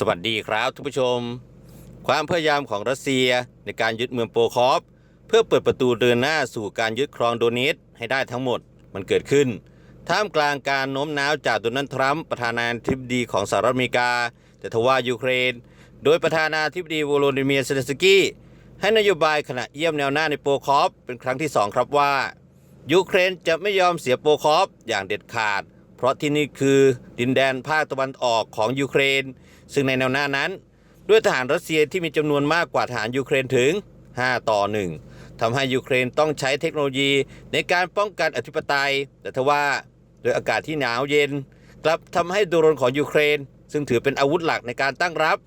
สวัสดีครับทุกผู้ชม ความพยายามของรัสเซียในการยึดเมืองโปคอฟ เพื่อเปิดประตูเดินหน้าสู่การยึดครองโดเนตให้ได้ทั้งหมดมันเกิดขึ้น ท่ามกลางการโน้มน้าวจากโดนัลด์ทรัมป์ประธานาธิบดีของสหรัฐอเมริกา แต่ทว่ายูเครน โดยประธานาธิบดีวโลดิเมียร์เซเลนสกี้ให้นโยบายขณะเยี่ยมแนวหน้าในโปคอฟเป็นครั้งที่สองครับว่ายูเครนจะไม่ยอมเสียโปคอฟอย่างเด็ดขาด เพราะที่นี่คือดินแดนภาคตะวันออกของยูเครน ซึ่งในแนวหน้านั้น ด้วยทหารรัสเซียที่มีจำนวนมากกว่าทหารยูเครนถึง 5 ต่อ 1ทำให้ยูเครนต้องใช้เทคโนโลยีในการป้องกันอธิปไตย แต่ทว่าโดยอากาศที่หนาวเย็น กลับทำให้โดรนของยูเครน ซึ่งถือเป็นอาวุธหลักในการตั้งรับ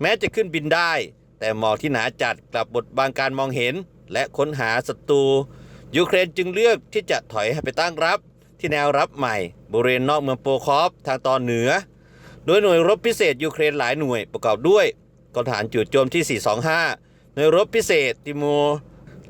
แม้จะขึ้นบินได้ แต่หมอกที่หนาจัดกลับบดบังการมองเห็น และค้นหาศัตรูยูเครนจึงเลือกที่จะถอยให้ไปตั้งรับที่แนวรับใหม่บริเวณนอกเมืองโปคอฟทางตอนเหนือ โดยหน่วยรบพิเศษยูเครนหลายหน่วยประกอบด้วยกองทหารจู่โจมที่ 425 หน่วยรบพิเศษติโม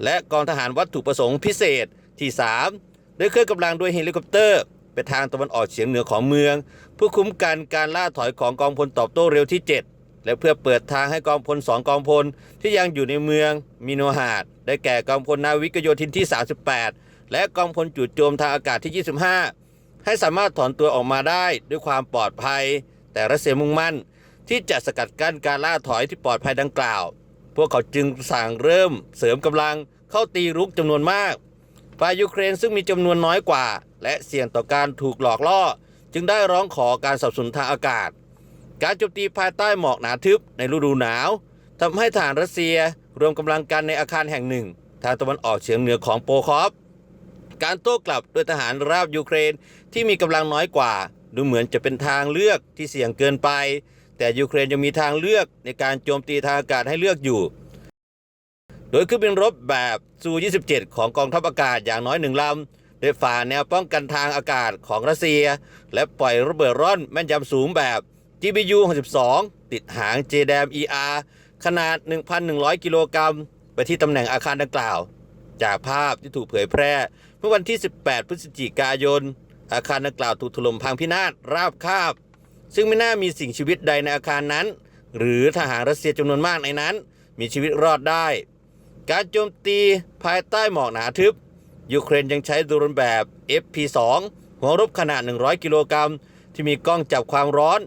และกองทหารวัตถุประสงค์พิเศษที่ 3 ได้เคลื่อนกำลังด้วยเฮลิคอปเตอร์ ไปทางตะวันออกเฉียงเหนือของเมือง เพื่อคุ้มกันการล่าถอยของกองพลตอบโต้เร็วที่ 7 และเพื่อเปิดทางให้กองพลสองกองพลที่ยังอยู่ในเมืองมิโนฮาดได้แก่กองพลนาวิกโยธินที่ 38 และกองพลจู่โจมทางอากาศที่ 25 ให้สามารถถอนตัวออกมาได้ด้วยความปลอดภัย แต่รัสเซียมุ่งมั่น ที่จะสกัดกั้นการล่าถอยที่ปลอดภัยดังกล่าว พวกเขาจึงสั่งเริ่มเสริมกำลังเข้าตีรุกจำนวนมาก ฝ่ายยูเครนซึ่งมีจำนวนน้อยกว่า และเสี่ยงต่อการถูกหลอกล่อ จึงได้ร้องขอการสนับสนุนทางอากาศ การโจมตีภายใต้หมอกหนาทึบในฤดูหนาวทำให้ทหารรัสเซียรวมกำลังกันในอาคารแห่งหนึ่ง ทางตะวันออกเฉียงเหนือของโปคอฟการโต้กลับโดยทหารราบยูเครนที่มีกำลังน้อยกว่า ดูเหมือนจะเป็นทางเลือกที่เสี่ยงเกินไป แต่ยูเครนยังมีทางเลือกในการโจมตีทางอากาศให้เลือกอยู่ โดยเครื่องบินรบแบบซู 27 ของกองทัพอากาศอย่างน้อยหนึ่งลำได้ฝ่าแนวป้องกันทางอากาศของรัสเซีย และปล่อยระเบิดร่อนแม่นยำสูงแบบ GBU 62 ติดหาง JDAM ER ขนาด 1,100 กิโลกรัมไปที่ตำแหน่งอาคารดังกล่าว จากภาพที่ถูกเผยแพร่ เมื่อวันที่ 18 พฤศจิกายน อาคารดังกล่าวถูกถล่มพังพินาศราบคาบ ซึ่งไม่น่ามีสิ่งชีวิตใดในอาคารนั้น หรือทหารรัสเซียจำนวนมากในนั้น มีชีวิตรอดได้ การโจมตีภายใต้หมอกหนาทึบ ยูเครนยังใช้โดรนแบบ FP2 หัวรบขนาด 100 กิโลกรัมที่มีกล้องจับความร้อน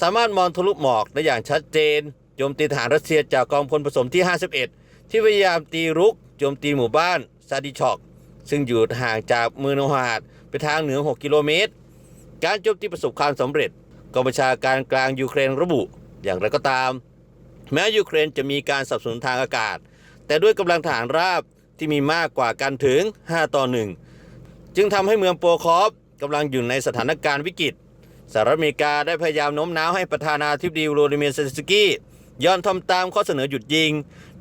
สามารถมองทะลุหมอกได้อย่างชัดเจนโจมตีทหารรัสเซียจากกองพลผสมที่ 51 ที่พยายามตีรุกโจมตีหมู่บ้านซาดิชอก ซึ่งอยู่ห่างจากเมืองโนฮาด ไปทางเหนือ 6 กิโลเมตร การโจมตีประสบความสำเร็จกองบัญชาการกลางยูเครนระบุ อย่างไรก็ตาม แม้ยูเครนจะมีการสนับสนุนทางอากาศ แต่ด้วยกำลังทหารราบที่มีมากกว่ากันถึง 5 ต่อ 1 จึงทำให้เมืองโปคอฟกำลังอยู่ในสถานการณ์วิกฤตสหรัฐอเมริกาได้พยายามโน้มน้าวให้ประธานาธิบดีวโลดิเมียร์เซนสกี้ยอมทำตามข้อเสนอหยุดยิง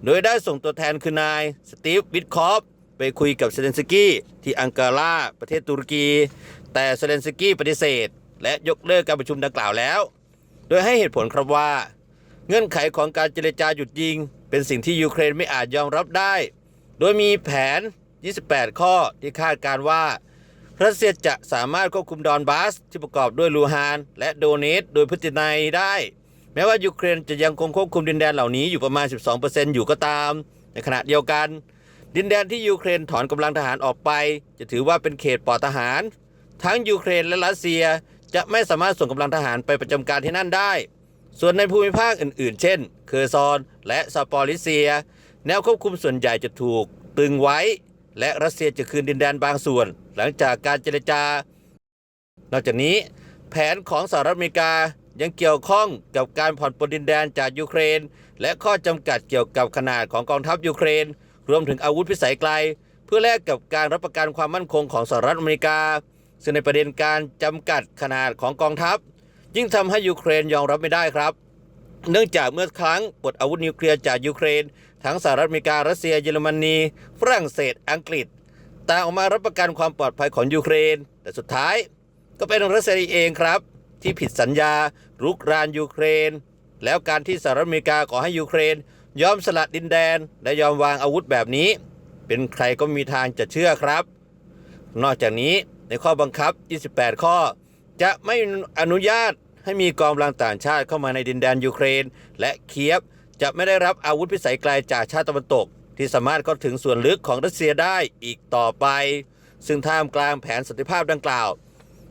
โดยได้ส่งตัวแทนคือนายสตีฟวิทคอฟ ไปคุยกับเซเลนสกี้ที่อังการาประเทศตุรกี แต่เซเลนสกี้ปฏิเสธ และยกเลิกการประชุมดังกล่าวแล้ว โดยให้เหตุผลครับว่า เงื่อนไขของการเจรจาหยุดยิง เป็นสิ่งที่ยูเครนไม่อาจยอมรับได้ โดยมีแผน 28 ข้อที่คาดการว่ารัสเซียจะสามารถควบคุมดอนบาสที่ประกอบด้วยลูฮาน และโดเนตโดยพฤตินัยได้ แม้ว่ายูเครนจะยังคงควบคุมดินแดนเหล่านี้อยู่ประมาณ 12%อยู่ก็ตาม ในขณะเดียวกัน ดินแดนที่ยูเครนถอนกำลังทหารออกไป จะถือว่าเป็นเขตปลอดทหาร ทั้งยูเครนและรัสเซียจะไม่สามารถส่งกำลังทหารไปประจำการที่นั่นได้ ส่วนในภูมิภาคอื่น ๆ เช่น เคอร์ซอน และซาปอริเซีย แนวควบคุมส่วนใหญ่จะถูกตึงไว้ และรัสเซียจะคืนดินแดนบางส่วน หลังจากการเจรจา นอกจากนี้ แผนของสหรัฐอเมริกายังเกี่ยวข้องกับการผ่อนปลนดินแดนจากยูเครน และข้อจำกัดเกี่ยวกับขนาดของกองทัพยูเครน รวมถึงอาวุธพิสัยไกล เพื่อแลกกับการรับประกันความมั่นคงของสหรัฐอเมริกา ซึ่งในประเด็นการจำกัดขนาดของกองทัพ ยิ่งทำให้ยูเครนยอมรับไม่ได้ครับ เนื่องจากเมื่อครั้งปลดอาวุธนิวเคลียร์จากยูเครน ทั้งสหรัฐอเมริการัสเซียเยอรมนีฝรั่งเศส อังกฤษต่างออกมารับประกันความปลอดภัยของยูเครน แต่สุดท้าย ก็เป็นรัสเซียเองครับ ที่ผิดสัญญารุกรานยูเครน แล้วการที่สหรัฐอเมริกาขอให้ยูเครน ยอมสละดินแดน และยอมวางอาวุธแบบนี้ เป็นใครก็มีทางจะเชื่อครับ นอกจากนี้ในข้อบังคับ 28 ข้อ จะไม่อนุญาตให้มีกองกำลังต่างชาติเข้ามาในดินแดนยูเครน และเคียฟจะไม่ได้รับอาวุธพิสัยไกลจากชาติตะวันตก ที่สามารถเข้าถึงส่วนลึกของรัสเซียได้อีกต่อไป ซึ่งท่ามกลางแผนสันติภาพดังกล่าว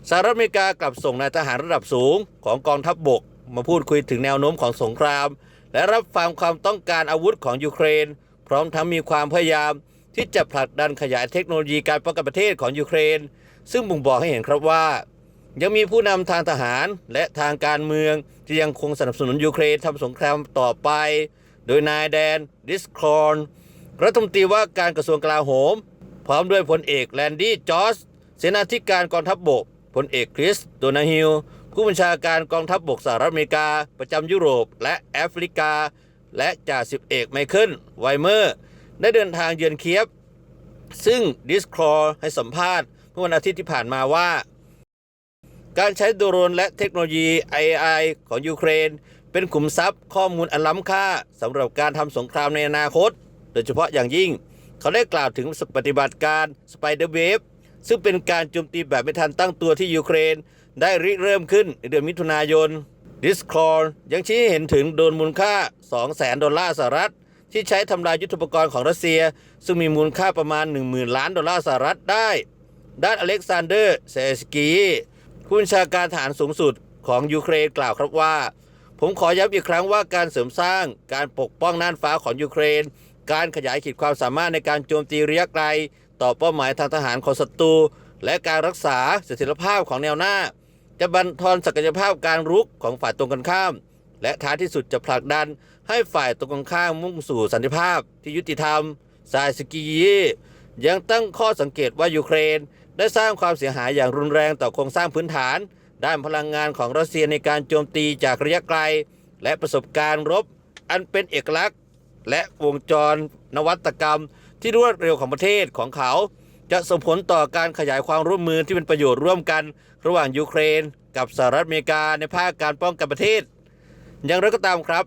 สหรัฐอเมริกากลับส่งนายทหารระดับสูงของกองทัพบบก มาพูดคุยถึงแนวโน้มของสงคราม และรับฟังความต้องการอาวุธของยูเครน พร้อมทั้งมีความพยายามที่จะผลักดันขยายเทคโนโลยีการป้องกันประเทศของยูเครน ซึ่งบ่งบอกให้เห็นครับว่า ยังมีผู้นำทางทหารและทางการเมืองที่ยังคงสนับสนุนยูเครนทำสงครามต่อไป โดยนายแดนดิสคลอนรัฐมนตรีว่าการกระทรวงกลาโหม พร้อมด้วยพลเอกแลนดี้จอร์จเสนาธิการกองทัพบบกพลเอกคริสโดนาฮิล ผู้บัญชาการกองทัพบบกสหรัฐอเมริกา ประจำยุโรป และแอฟริกา และจ่าสิบเอกไมเคิลไวเมอร์ ได้เดินทางเยือนเคียฟซึ่งดิสคลอร์ให้สัมภาษณ์เมื่อวันอาทิตย์ที่ผ่านมาว่า การใช้โดรนและเทคโนโลยี AI ของยูเครน เป็นขุมทรัพย์ข้อมูลอันล้ำค่าสำหรับการทำสงครามในอนาคต โดยเฉพาะอย่างยิ่ง เขาได้กล่าวถึงปฏิบัติการ Spider Wave ซึ่งเป็นการโจมตีแบบไม่ทันตั้งตัวที่ยูเครน ได้ริเริ่มขึ้นในเดือนมิถุนายน Discord ยังชี้ให้เห็นถึงโดนมูลค่า 200,000 ดอลลาร์สหรัฐ ที่ใช้ทำลายยุทธปกรณ์ของรัสเซีย ซึ่งมีมูลค่าประมาณ 10,000 ล้านดอลลาร์สหรัฐได้ ด้านอเล็กซานเดอร์เซสกีผู้บัญชาการฐานสูงสุดของยูเครนกล่าวครับว่า ผมขอย้ำอีกครั้งว่าการเสริมสร้างการปกป้องน่านฟ้าของยูเครน การขยายขีดความสามารถในการโจมตีระยะไกล ต่อเป้าหมายทางทหารของศัตรูและการรักษาเสถียรภาพของแนวหน้า จะบันทอนศักยภาพการรุกของฝ่ายตรงกันข้าม และท้ายที่สุดจะผลักดันให้ฝ่ายตรงกันข้ามมุ่งสู่สันติภาพที่ยุติธรรมซายสกียียังตั้งข้อสังเกตว่ายูเครน ได้สร้างความเสียหายอย่างรุนแรงต่อโครงสร้างพื้นฐาน ด้านพลังงานของรัสเซียในการโจมตีจากระยะไกล และประสบการณ์รบ อันเป็นเอกลักษณ์ และวงจรนวัตกรรมที่รวดเร็วของประเทศของเขา จะส่งผลต่อการขยายความร่วมมือที่เป็นประโยชน์ร่วมกัน ระหว่างยูเครน กับสหรัฐอเมริกาในภาคการป้องกันประเทศ อย่างไรก็ตามครับ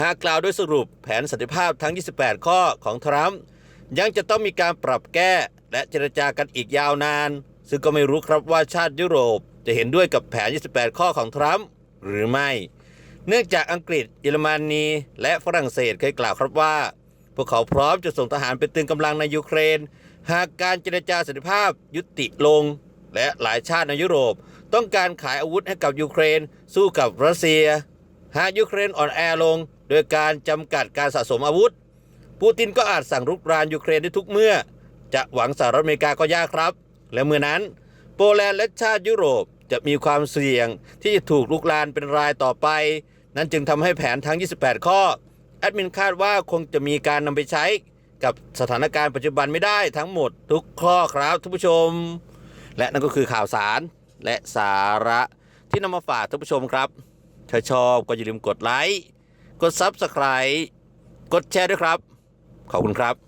หากกล่าวด้วยสรุปแผนสันติภาพทั้ง 28 ข้อของทรัมป์ยังจะต้องมีการปรับแก้และเจรจากันอีกยาวนาน ซึ่งก็ไม่รู้ครับว่าชาติยุโรปจะเห็นด้วยกับแผน 28 ข้อของทรัมป์หรือไม่ เนื่องจากอังกฤษ เยอรมนีและฝรั่งเศสเคยกล่าวครับว่า พวกเขาพร้อมจะส่งทหารไปตึงกำลังในยูเครน หากการเจรจาสันติภาพยุติลง และหลายชาติในยุโรป ต้องการขายอาวุธให้กับยูเครน สู้กับรัสเซีย หากยูเครนอ่อนแอลง โดยการจำกัดการสะสมอาวุธ ปูตินก็อาจสั่งรุกรานยูเครนได้ทุกเมื่อ จะหวังสหรัฐอเมริกาก็ยากครับ และเมื่อนั้น โปแลนด์และชาติยุโรปจะมีความเสี่ยงที่จะถูกลุกลานเป็นรายต่อไป นั้นจึงทำให้แผนทั้ง 28 ข้อแอดมินคาดว่าคงจะมีการนำไปใช้ กับสถานการณ์ปัจจุบันไม่ได้ทั้งหมดทุกข้อครับทุกผู้ชม และนั่นก็คือข่าวสารและสาระที่นำมาฝากท่านผู้ชมครับถ้าชอบก็อย่าลืมกดไลค์กด Subscribe กดแชร์ด้วยครับ ขอบคุณครับ